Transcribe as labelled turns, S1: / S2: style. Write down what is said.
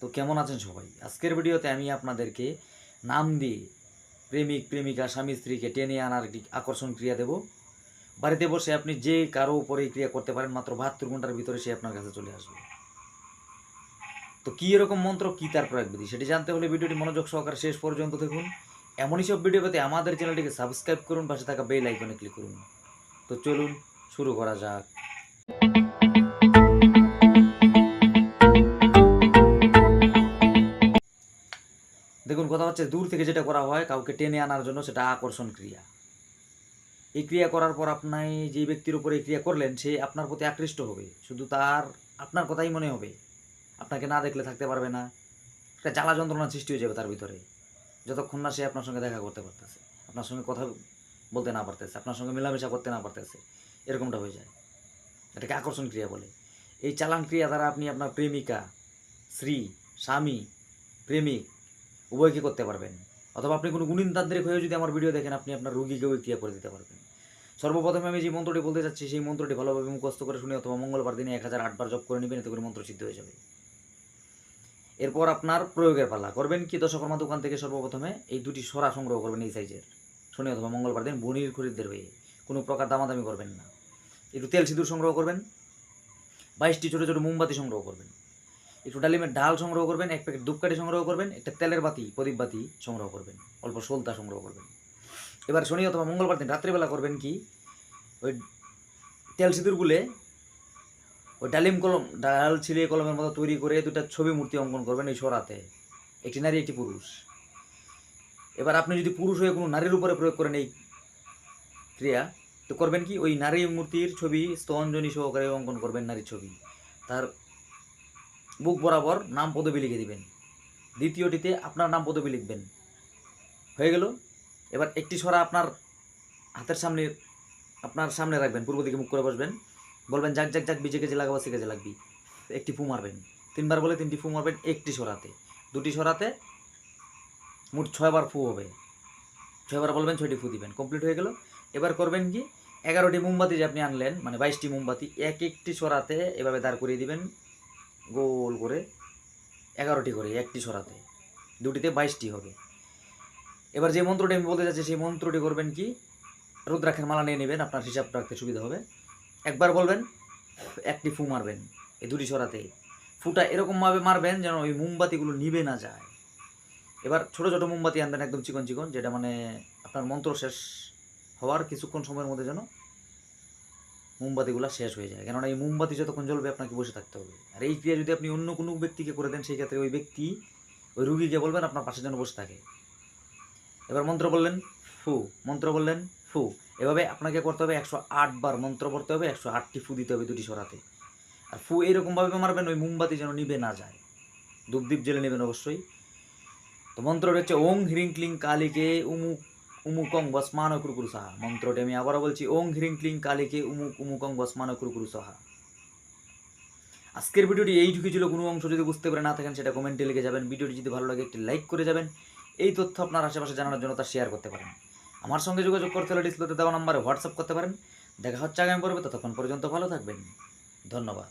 S1: তো কেমন আছেন সবাই? আজকের ভিডিওতে আমি আপনাদেরকে নাম দিয়ে প্রেমিক, প্রেমিকা, স্বামী, স্ত্রীকে টেনে আনার আকর্ষণ ক্রিয়া দেব। বাড়িতে বসে আপনি যে কারও উপরে ক্রিয়া করতে পারেন, মাত্র বাহাত্তর ঘণ্টার ভিতরে সে আপনার কাছে চলে আসবে। তো কী এরকম মন্ত্র, কী তার প্রয়োগ বিধি সেটি জানতে হলে ভিডিওটি মনোযোগ সহকারে শেষ পর্যন্ত দেখুন। এমনই সব ভিডিও পেতে আমাদের চ্যানেলটিকে সাবস্ক্রাইব করুন, পাশে থাকা বেল আইকনে ক্লিক করুন। তো চলুন, শুরু করা যাক। হচ্ছে দূর থেকে যেটা করা হয় কাউকে টেনে আনার জন্য সেটা আকর্ষণ ক্রিয়া। এই ক্রিয়া করার পর আপনি যে ব্যক্তির উপরে এই ক্রিয়া করলেন, সে আপনার প্রতি আকৃষ্ট হবে। শুধু তার, আপনার কথাই মনে হবে। আপনাকে না দেখলে থাকতে পারবে না। একটা জ্বালা যন্ত্রণা সৃষ্টি হয়ে যাবে তার ভিতরে। যতক্ষণ না সে আপনার সঙ্গে দেখা করতে পারতেছে, আপনার সঙ্গে কথা বলতে না পারতেছে, আপনার সঙ্গে মেলামেশা করতে না পারতেছে, এরকমটা হয়ে যায়। এটাকে আকর্ষণ ক্রিয়া বলে। এই চালান ক্রিয়া দ্বারা আপনি আপনার প্রেমিকা, স্ত্রী, স্বামী, প্রেমিক উভয়কে করতে পারবেন। অথবা আপনি কোনো গুণিনতান্ত্রিক হয়েও যদি আমার ভিডিও দেখেন, আপনি আপনার রুগীকেও ক্রিয়া করে দিতে পারবেন। সর্বপ্রথমে আমি যে মন্ত্রটি বলতে চাচ্ছি, সেই মন্ত্রটি ভালোভাবে মুখস্থ করে শুনে অথবা মঙ্গলবার দিনে এক হাজার আটবার জপ করে নেবেন, এতে করে মন্ত্র সিদ্ধ হয়ে যাবে। এরপর আপনার প্রয়োগের পালা। করবেন কি? দশকর্মা দোকান থেকে সর্বপ্রথমে এই দুটি সরা সংগ্রহ করবেন এই সাইজের শনি অথবা মঙ্গলবার দিন বনির খরিদ্দের হয়ে। কোনো প্রকার দামাদামি করবেন না। একটু তেল সিঁদুর সংগ্রহ করবেন। বাইশটি ছোটো ছোটো মোমবাতি সংগ্রহ করবেন। একটু ডালিমের ডাল সংগ্রহ করবেন, এক প্যাকেট ধূপকাঠি সংগ্রহ করবেন, একটা তেলের বাতি, প্রদীপ বাতি সংগ্রহ করবেন, অল্প সোলতা সংগ্রহ করবেন। এবার শনি অথবা মঙ্গলবার দিন রাত্রিবেলা করবেন কি? ওই তেল সিঁদুর গুলে ওই ডালিম কলম, ডাল ছিলিয়ে কলমের মতো তৈরি করে দুটা ছবি মূর্তি অঙ্কন করবেন এই সরাতে একটি নারী, একটি পুরুষ। এবার আপনি যদি পুরুষ হয়ে কোনো নারীর উপরে প্রয়োগ করেন এই ক্রিয়া, তো করবেন কি? ওই নারী মূর্তির ছবি স্তনজনী সহকারে অঙ্কন করবেন নারীর ছবি। তার বুক বরাবর নাম পদবী লিখে দিবেন। দ্বিতীয়টিতে আপনার নাম পদবী লিখবেন। হয়ে গেল? এবার একটি সরা আপনার হাতের সামনে, আপনার সামনে রাখবেন, পূর্ব দিকে মুখ করে বসবেন। বলবেন, যাক যাক যাক, বিজে কেজে লাগাবো, সে কাজে লাগবি একটি ফু মারবেন। তিনবার বলে তিনটি ফু মারবেন একটি সরাতে। দুটি সরাতে মোট ছয়বার ফু হবে। ছয়বার বলবেন, ছয়টি ফু দিবেন। কমপ্লিট হয়ে গেল। এবার করবেন কি? এগারোটি মোমবাতি যে আপনি আনলেন মানে বাইশটি মোমবাতি, এক একটি সরাতে এভাবে দাঁড় করিয়ে দিবেন। গোল করে এগারোটি করে, একটি সরাতে। দুটিতে বাইশটি হবে। এবার যে মন্ত্রটি আমি বলতে চাচ্ছি, সেই মন্ত্রটি করবেন কি? রুদ্রাক্ষের মালা নিয়ে নেবেন, আপনার হিসাব রাখতে সুবিধা হবে। একবার বলবেন, একটি ফু মারবেন, এই দুটি সরাতে। ফুটা এরকমভাবে মারবেন যেন ওই মোমবাতিগুলো নিবে না যায়। এবার ছোট ছোট মোমবাতি আনবেন একদম চিকন চিকন, যেটা মানে আপনার মন্ত্র শেষ হওয়ার কিছুক্ষণ সময়ের মধ্যে যেন মোমবাতিগুলো শেষ হয়ে যায়। কেননা এই মোমবাতি যতক্ষণ জ্বলবে আপনাকে বসে থাকতে হবে। আর এই ক্রিয়া যদি আপনি অন্য কোনো ব্যক্তিকে করে দেন, সেই ক্ষেত্রে ওই ব্যক্তি, ওই রুগীকে বলবেন আপনার পাশে যেন বসে থাকে। এবার মন্ত্র বললেন, ফু। মন্ত্র বললেন, ফু। এভাবে আপনাকে করতে হবে একশো আট বার মন্ত্র পড়তে হবে, একশো আটটি ফু দিতে হবে দুটি সরাতে। আর ফু এইরকমভাবে মারবেন, ওই মোমবাতি যেন নিবে না যায়। ধূপদীপ জেলে নেবেন অবশ্যই। তো মন্ত্রটা হচ্ছে ওং হ্রিং ক্লিং কালীকে উমুক উমুকং বসমান কুরকুরু সাহা মন্ত্রটি আমি আবারও বলছি ওং হ্রিং ক্লিং কালীকে উমুক উমুকং বসমান কুরকুরু সাহা আজকের ভিডিওটি এইটুকু ছিল, কোনো অংশ যদি বুঝতে পারে না থাকেন, সেটা কমেন্টে লিখে যাবেন। ভিডিওটি যদি ভালো লাগে, একটি লাইক করে যাবেন। এই তথ্য আপনার আশেপাশে জানানোর জন্য তা শেয়ার করতে পারেন। আমার সঙ্গে যোগাযোগ করতে হলে ডিসপ্লেতে দেওয়া নাম্বারে হোয়াটসঅ্যাপ করতে পারেন। দেখা হচ্ছে আগামী পর্বে, ততক্ষণ পর্যন্ত ভালো থাকবেন। ধন্যবাদ।